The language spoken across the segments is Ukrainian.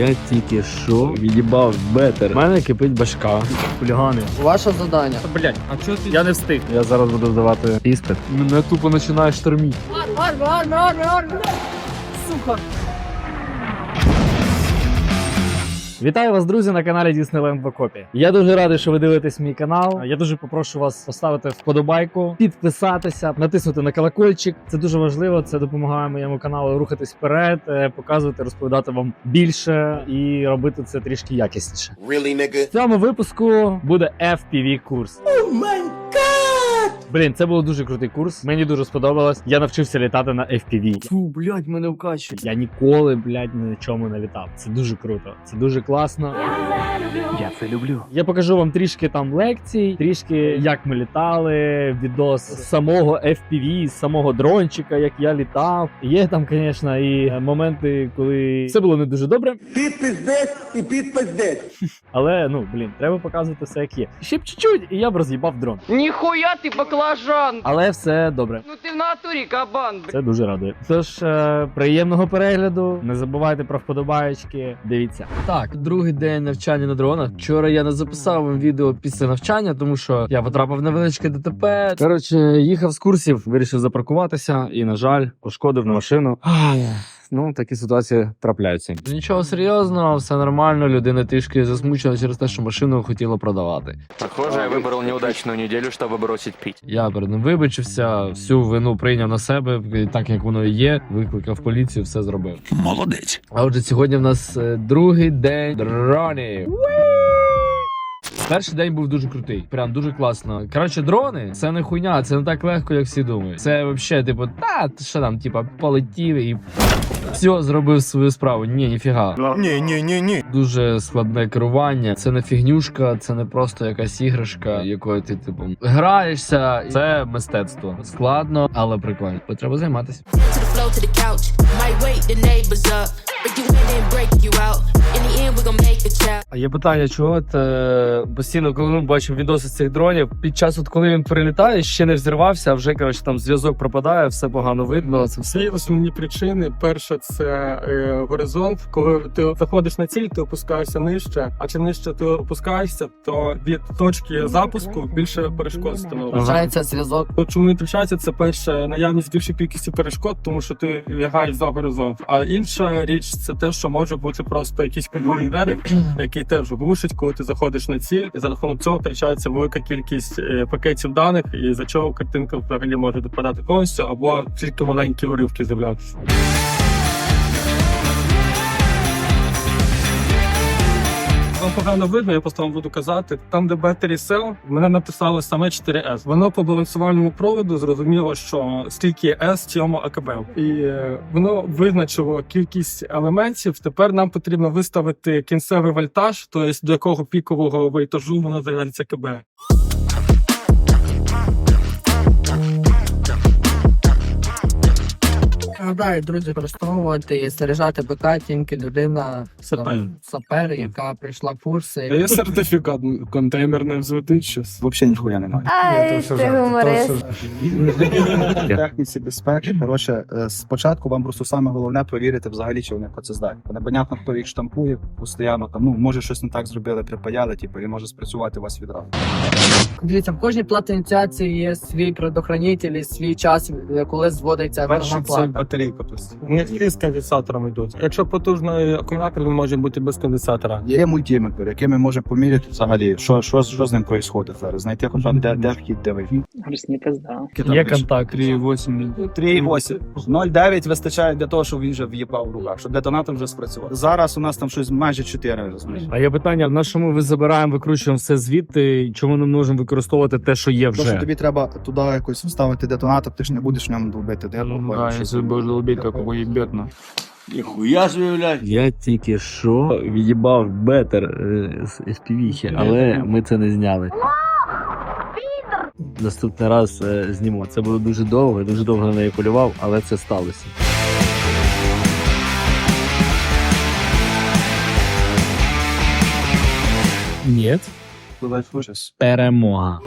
Я тільки що від'їбав бетер. У мене кипить башка. Хулігани. Ваше завдання. Блять, а чого ти? Я не встиг. Я зараз буду здавати іспит. Мене тупо починає шторміти. Сука. Вітаю вас, друзі, на каналі Disneyland в Окопі. Я дуже радий, що ви дивитесь мій канал. Я дуже попрошу вас поставити вподобайку, підписатися, натиснути на колокольчик. Це дуже важливо. Це допомагає моєму каналу рухатись вперед, е, показувати, розповідати вам більше і робити це трішки якісніше. Really, nigga? В цьому випуску буде FPV курс. Блін, це був дуже крутий курс. Мені дуже сподобалось. Я навчився літати на FPV. Фу, блядь, мене вкачує. Я ніколи, блядь, ні на чому не літав. Це дуже круто. Це дуже класно. Я це люблю. Я покажу вам трішки там лекцій, трішки як ми літали, відос з самого FPV, з самого дрончика, як я літав. Є там, звісно, і моменти, коли все було не дуже добре. Підпиздець і підпиздець. Але ну блін, треба показувати все як є. Ще б чуть-чуть, і я б роз'їбав дрон. Ніхуя ти баклажан! Але все добре. Ну ти в натурі кабан. Це дуже радує. Тож е, приємного перегляду. Не забувайте про вподобаєчки. Дивіться. Так, другий день навчання на дронах. Вчора я не записав вам відео після навчання, тому що я потрапив в невеличке ДТП. Коротше, їхав з курсів, вирішив запаркуватися і, на жаль, пошкодив на машину. Ай, Ну, такі ситуації трапляються. Нічого серйозного, все нормально. Людина трішки засмучена через те, що машину хотіла продавати. Похоже, я вибрав неудачну неділю, щоб бросить піть. Я перед ним вибачився, всю вину прийняв на себе, так як воно і є. Викликав поліцію, все зробив. Молодець. А отже, сьогодні в нас е, другий день дронів. Перший день був дуже крутий, прям дуже класно. Коротше, дрони це не хуйня, це не так легко, як всі думають. Це взагалі, типу, та що там, типу, полетів і все, зробив свою справу. Ні, ніфіга. Ні, ні, ні, ні. Дуже складне керування. Це не фігнюшка, це не просто якась іграшка, якою ти типу граєшся. Це мистецтво. Складно, але прикольно. Треба займатися. Floor to the couch. Might wake the neighbors up. Break you in and break you out. In the end, we gon' make a child. А є питання, чого от, е, постійно, коли ми бачимо відоси з цих дронів, під час, от коли він прилітає, ще не взірвався, а вже коротше там зв'язок пропадає, все погано видно. Це все Дві основні причини. Перша це е, горизонт. Коли ти заходиш на ціль, ти опускаєшся нижче. А чим нижче ти опускаєшся, то від точки запуску більше перешкод становиться. Вважається зв'язок. Чому не втрачається, це перше наявність більшої кількості перешкод, тому що ти лягаєш за горизонт. А інша річ це те, що може бути просто якийсь підводний берег, який теж глушить, коли ти заходиш на ціль, і за рахунок цього втрачається велика кількість е, пакетів даних, і за чого картинка взагалі може допадати повністю, або тільки маленькі уривки з'являтися. Вам погано видно, я просто вам буду казати. Там, де Battery Cell, мене написали саме 4S. Воно по балансувальному проводу зрозуміло, що стільки S цьому АКБ. І е, воно визначило кількість елементів. Тепер нам потрібно виставити кінцевий вольтаж, тобто до якого пікового вольтажу воно зарядиться КБ. Нагадаю, друзі, використовувати і заряджати БК тільки людина Сапер. сапер, яка прийшла курси. Є сертифікат контейнерне взлетить щось. Взагалі ніхуя немає. Ай, ти гуморист. Техніці безпеки. Коротше, е, спочатку вам просто саме головне перевірити взагалі, чи вони працездатні. Бо Непонятно, хто їх штампує постійно. Там ну може щось не так зробили, припаяли, типу, і може спрацювати у вас відразу. Дивіться, в кожній платі ініціації є свій предохранитель і свій час, коли зводиться Перше це. Батарейка. просто. Не всі з конденсатором йдуть. Якщо потужний акумулятор, він може бути без конденсатора. Є мультиметр, який ми можемо поміряти взагалі, що, що, що з ним відбувається зараз. Знайти хоча б де, де вхід, де вихід. є контакт. 3,8. 3,8. 0,9 вистачає для того, щоб він вже в'їбав в руках, щоб детонатор вже спрацював. Зараз у нас там щось майже 4, розумієш? А є питання: на чому ви забираємо, викручуємо все звідти? Чому не можемо використовувати те, що є Тому що вже? тобі треба туди якось вставити детонатор, ти ж не будеш в ньому долбити. Де будеш долбити, як уїбет, ну. Ніхуя собі, блядь. Я тільки що від'їбав бетер е, з FPV, але ми це не зняли. Наступний раз е, зніму. Це було дуже довго, я дуже довго на неї полював, але це сталося. Ні. Перемога.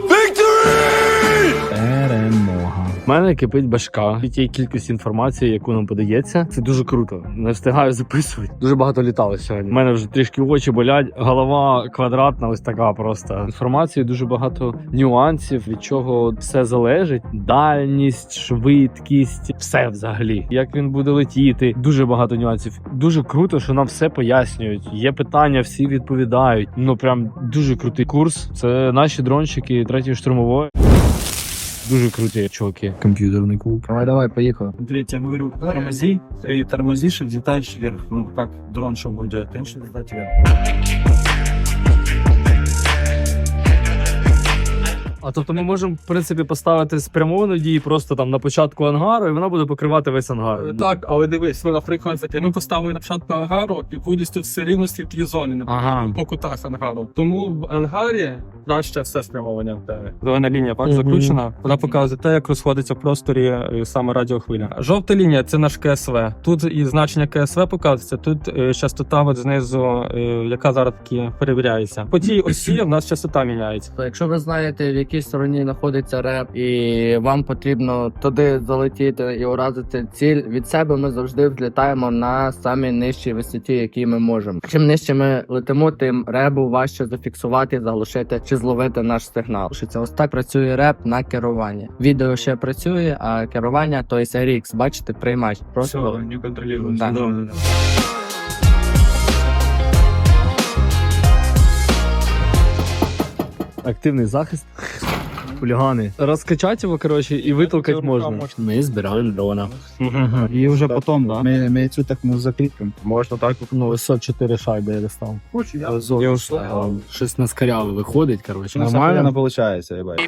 Перемога. У мене кипить башка від тієї кількості інформації, яку нам подається. Це дуже круто. Не встигаю записувати. Дуже багато літало сьогодні. У мене вже трішки очі болять, голова квадратна, ось така просто. Інформації дуже багато нюансів, від чого все залежить. Дальність, швидкість, все взагалі. Як він буде летіти. Дуже багато нюансів. Дуже круто, що нам все пояснюють. Є питання, всі відповідають. Ну прям дуже крутий курс. Це наші дронщики третьої штурмової. Дуже круті чуваки. Комп'ютерний клуб. Давай, давай, поїхали. Смотрите, я говорю, тормози, и тормозишь и взлетаешь вверх. Ну, как дрон, что будет, ты начнешь вверх. А тобто ми можемо, в принципі, поставити спрямовану дії просто там на початку ангару, і вона буде покривати весь ангар. Так, але дивись, ви, наприклад, ми поставили на початку ангару і повністю все рівно слідкі зони, наприклад, Ага. по кутах ангару. Тому в ангарі краще все спрямовання в тебе. Зелена лінія бак Мгм. заключена. Вона показує те, як розходиться в просторі е, саме радіохвиля. Жовта лінія це наш КСВ. Тут і значення КСВ показується. Тут е, частота от знизу, е, яка зараз таки перевіряється. По тій осі в нас частота міняється. То якщо ви знаєте, в якій стороні знаходиться реп, і вам потрібно туди залетіти і уразити ціль, від себе ми завжди взлітаємо на самій нижчій висоті, якій ми можемо. Чим нижче ми летимо, тим ребу важче зафіксувати, заглушити чи зловити наш сигнал. Що Це ось так працює реп на керуванні. Відео ще працює, а керування то є RX, бачите, приймач. Просто не контролюється. Да. Активний захист. Хулігани. Розкачати його, коротше, і витолкати можна. Ми збирали дрона. І вже потім, да. Ми, ми цю техніку закріпимо. Можна так. Ну, ось 4 шайби я достав. Щось на скаряве виходить, коротше. Нормально виходить, я бачу.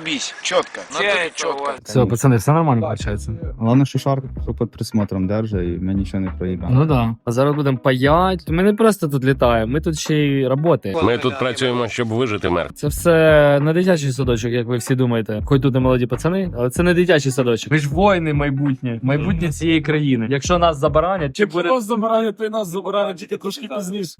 Все, пацани, все нормально виходить. Головне, що шар під присмотром держить, і ми нічого не проїбаємо. Ну да. А зараз будемо паять. Ми не просто тут літаємо, ми тут ще й працюємо. Ми тут працюємо, щоб вижити мер. Це все не дитячий садочок, як ви всі думаєте. Хоч тут і молоді пацани, але це не дитячий садочок. Ви ж воїни майбутнє, майбутнє цієї країни. Якщо нас забаранять, чи буде Нас забирає, то й нас забирає, тільки трошки пізніше.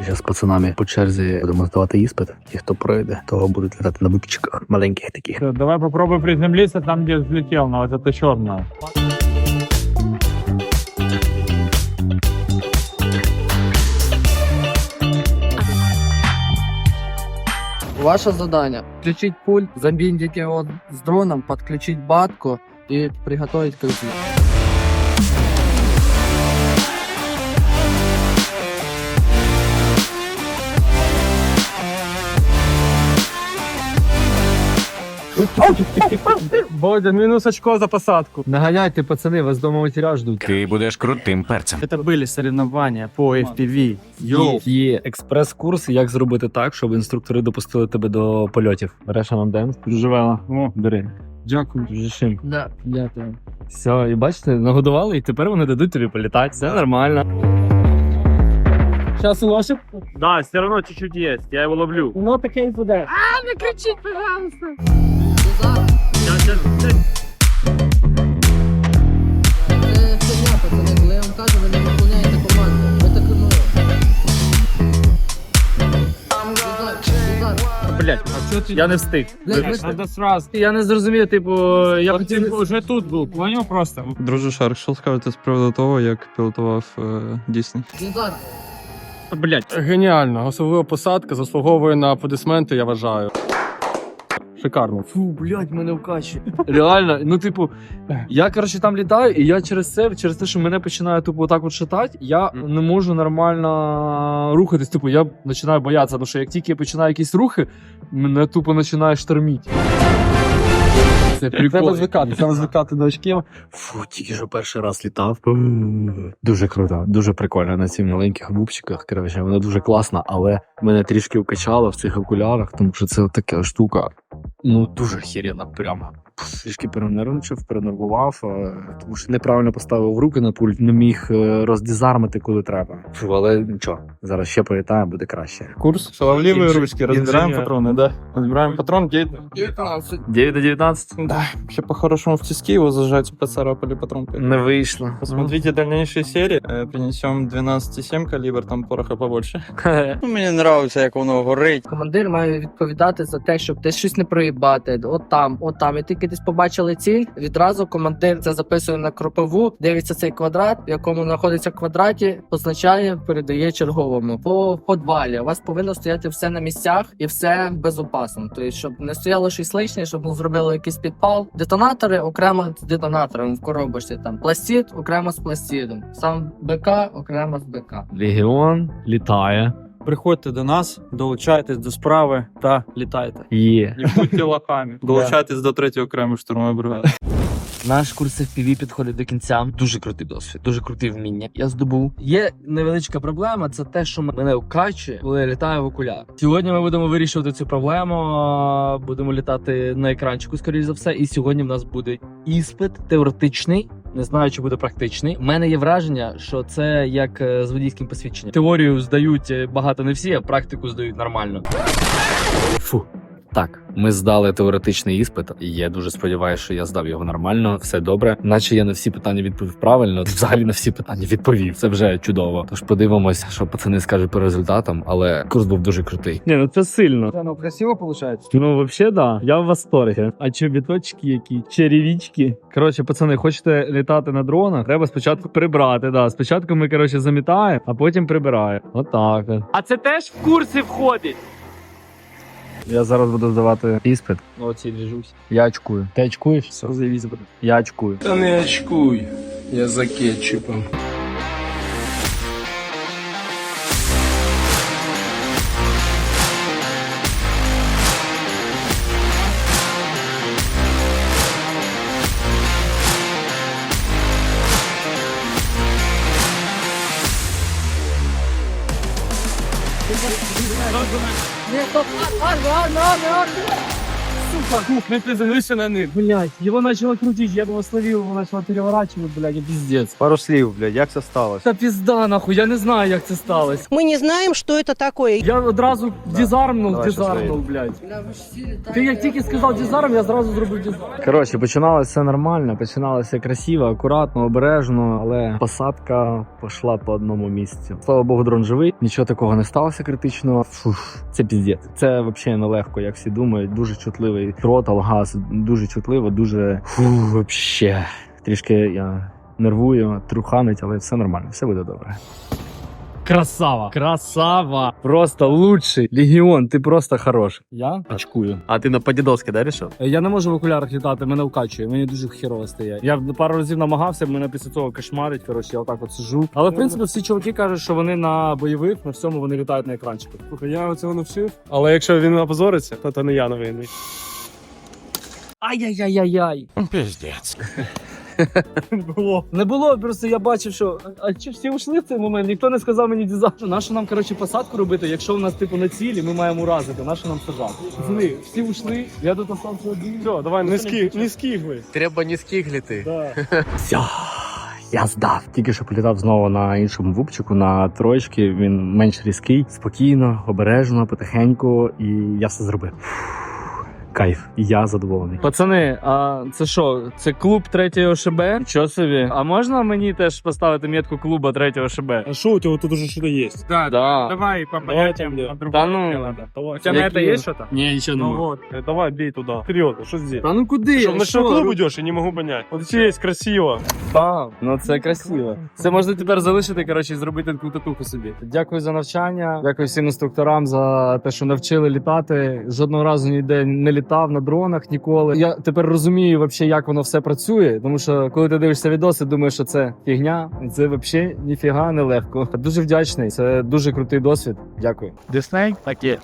Зараз з пацанами по черзі будемо здавати іспит. І хто пройде, того будуть літати на випічках маленьких таких. Давай попробуй приземлиться там, где взлетел, но вот это Ваше задание включить пульт, забиндить его с дроном, подключить батку и приготовить к Бодя, мінус очко за посадку. Наганяйте, пацани, вас дома матеря ждуть. Ти будеш крутим перцем. Это были соревнования по FPV. Є експрес-курс, як зробити так, щоб інструктори допустили тебе до польотів. Береш нам Живела. О, бери. дякую. Жишим. Да, дякую. Все, і бачите, нагодували, і тепер вони дадуть тобі політати. Все нормально. Сейчас улошик. Да, все одно чуть-чуть є, я його ловлю. Ну, таке і буде. Це фігня, пацани, коли я вам кажу, ви не виконуєте команду. Ви так ну. Назад, назад. Блять, а? Я не встиг. Блядь, ви- Надо сразу. Я не зрозумів, типу, я хотів. Вже тут був, поняв просто? Друже Шар, що скажете з приводу того, як пілотував е, Дісней? Назад. Блять. Геніально, особливо посадка заслуговує на аплодисменти, я вважаю. Шикарно. Фу, блядь, мене вкачує. Реально, ну типу, я коротше там літаю, і я через це, через те, що мене починає тупо отак от шатати, я не можу нормально рухатись. Типу, я починаю боятися, тому що як тільки я починаю якісь рухи, мене тупо починає шторміть. Це Треба прикольно. звикати, треба звикати до очків. Фу, тільки що перший раз літав. Дуже круто, дуже прикольно на цих маленьких бубчиках. Коротше, вона дуже класна, але мене трішки вкачало в цих окулярах, тому що це така штука. Ну, дуже хірена прямо Трішки перенервничав, перенервував, е, тому що неправильно поставив руки на пульт, не міг е, роздізармити, коли треба. Фу, але нічого, зараз ще політає, буде краще. Курс шаловливые ручки. Разбираем патроны, да? Разбираем патрон, гейт. 9 до 19? Да. Вообще по-хорошему в тиски его зажать, поцарапали патрон. Не вийшло. Посмотрите дальнейшие серии. Э, Принесем 12,7 калибр, там пороха побольше. Ну, мені нравиться, як воно горить. Командир має відповідати за те, щоб десь щось не проїбати. От там, от там. І тільки десь побачили ціль. Відразу командир це записує на кропову, дивиться цей квадрат, в якому знаходиться в квадраті, позначає, передає черговому. По подвалі у вас повинно стояти все на місцях і все безопасно. Тобто, щоб не стояло щось лишнє, щоб зробили якийсь підпал. Детонатори окремо з детонатором в коробочці. Там пластид окремо з пластидом. Сам БК окремо з БК. Легіон літає. Приходьте до нас, долучайтесь до справи та літайте. Є. Не будьте лохами. Долучайтесь до третьої окремої штурмової бригади. Наш курс FPV підходить до кінця. Дуже крутий досвід, дуже крутий вміння. Я здобув. Є невеличка проблема. Це те, що мене вкачує, коли я літаю в окуляр. Сьогодні ми будемо вирішувати цю проблему. Будемо літати на екранчику, скоріш за все. І сьогодні в нас буде іспит теоретичний. Не знаю, чи буде практичний. У мене є враження, що це як е, з водійським посвідченням. Теорію здають е, багато не всі, а практику здають нормально. Фу. Так, ми здали теоретичний іспит, і я дуже сподіваюся, що я здав його нормально, все добре. Наче я на всі питання відповів правильно. Взагалі на всі питання відповів. Це вже чудово. Тож подивимось, що пацани скажуть по результатам, але курс був дуже крутий. Ні, ну це сильно. Ну, красиво получается. Ну, взагалі, да. Я в восторгі. А чобіточки які? Черевічки. Коротше, пацани, хочете літати на дронах? Треба спочатку прибрати. Да. Спочатку ми, коротше, замітаємо, а потім прибираємо. Отак. от. А це теж в курси входить. Я зараз буду здавати іспит. Оці двіжусь. Я очкую. Ти очкуєш? Все, заявись буде. Я очкую. Та не очкуй. Я за кетчупом. Ne var var var var. Фух, ми приземлилися на них. Блять, його почало крутити, я його словив, його почало переворачувати, блядь, і піздець. Пару слів, блядь, як це сталося? Та пізда, нахуй, я не знаю, як це сталося. Мы не знаем, что это такое. Я одразу дізармнув, Давай, дізармнув, блядь. Ти як тільки сказав дізарм, я зразу зробив дізарм. Коротше, починалося все нормально, починалося красиво, акуратно, обережно, але посадка пішла по одному місці. Слава Богу, дрон живий, нічого такого не сталося критичного. Фух, це піздець. Це взагалі нелегко, як всі думають. Дуже чутливий тротал, газ, дуже чутливо, дуже фух, вообще. Трішки я нервую, труханить, але все нормально, все буде добре. Красава! Красава! Просто лучший! Легіон, ти просто хорош. Я очкую. А ти на подідовське, да, рішив? Я не можу в окулярах літати, мене вкачує, мені дуже хірово стає. Я пару разів намагався, мене після цього кошмарить. Коротше, я отак от сижу. Але в принципі всі чуваки кажуть, що вони на бойових, на всьому вони літають на екранчику. Слухай, я цього навчив. Але якщо він опозориться, то то не я новинний. Ай-яй-яй-яй. Піздець. Не було. Не було, просто я бачив, що. А чи всі ушли в цей момент? Ніхто не сказав мені дизайн. Нащо нам, коротше, посадку робити, якщо у нас типу на цілі, ми маємо уразити. Нащо нам сажати? Пацани, всі ушли, я тут остався один. Все, давай, не ски, не скигли. Треба не скигліти. Да. Все, я здав. Тільки що політав знову на іншому вупчику, на троєчки. Він менш різкий, спокійно, обережно, потихеньку, і я все зробив. Кайф, я задоволений. Пацани, а це що? Це клуб третього ШБ? Що собі? А можна мені теж поставити метку клуба третього ШБ? А що у тебе тут уже щось є? Да, да. Давай по понятиям Да ну. У тебя на это есть что-то? Ні, нічого не Ну можу. вот, э, давай бей туда. Серьезно, что здесь? Та ну куди? Что, в ночной Що? клуб идешь, я не могу понять. Вот здесь красиво. Так, ну це красиво. Це можна тепер залишити, коротше, і зробити таку татуху собі. Дякую за навчання. Дякую всім інструкторам за те, що навчили літати. Жодного разу ніде не літав на дронах ніколи. Я тепер розумію, вообще, як воно все працює. Тому що коли ти дивишся відоси, думаєш, що це фігня. Це взагалі ніфіга не легко. Дуже вдячний. Це дуже крутий досвід. Дякую. Дисней? Так є.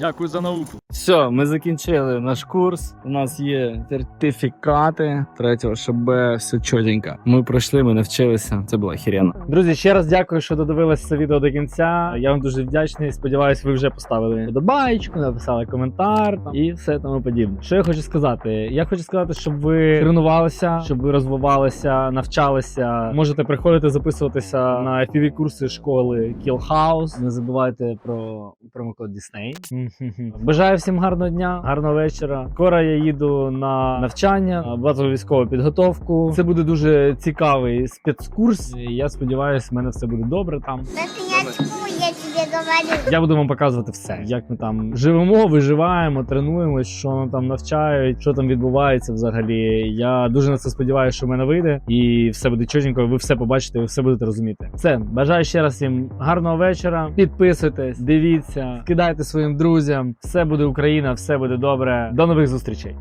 Дякую за науку. Все, ми закінчили наш курс. У нас є сертифікати третього ШБ, все чотенько. Ми пройшли, ми навчилися. Це було хіренно. Друзі, ще раз дякую, що додивилися це відео до кінця. Я вам дуже вдячний. Сподіваюсь, ви вже поставили подобаєчку, написали коментар там, і все тому подібне. Що я хочу сказати? Я хочу сказати, щоб ви тренувалися, щоб ви розвивалися, навчалися. Можете приходити записуватися на FPV курси школи Kill House. Не забувайте про промокод Disney. Мгм. Бажаю всім гарного дня, гарного вечора. Скоро я їду на навчання, базову військову підготовку. Це буде дуже цікавий спецкурс. І Я сподіваюся, в мене все буде добре там. Тебе говорю. Я буду вам показувати все, як ми там живемо, виживаємо, тренуємось, що нам там навчають, що там відбувається взагалі. Я дуже на це сподіваюся, що в мене вийде, і все буде чотенько. Ви все побачите, ви все будете розуміти. Все, бажаю ще раз всім гарного вечора. Підписуйтесь, дивіться, кидайте своїм друзям. Все буде Україна, все буде добре. До нових зустрічей.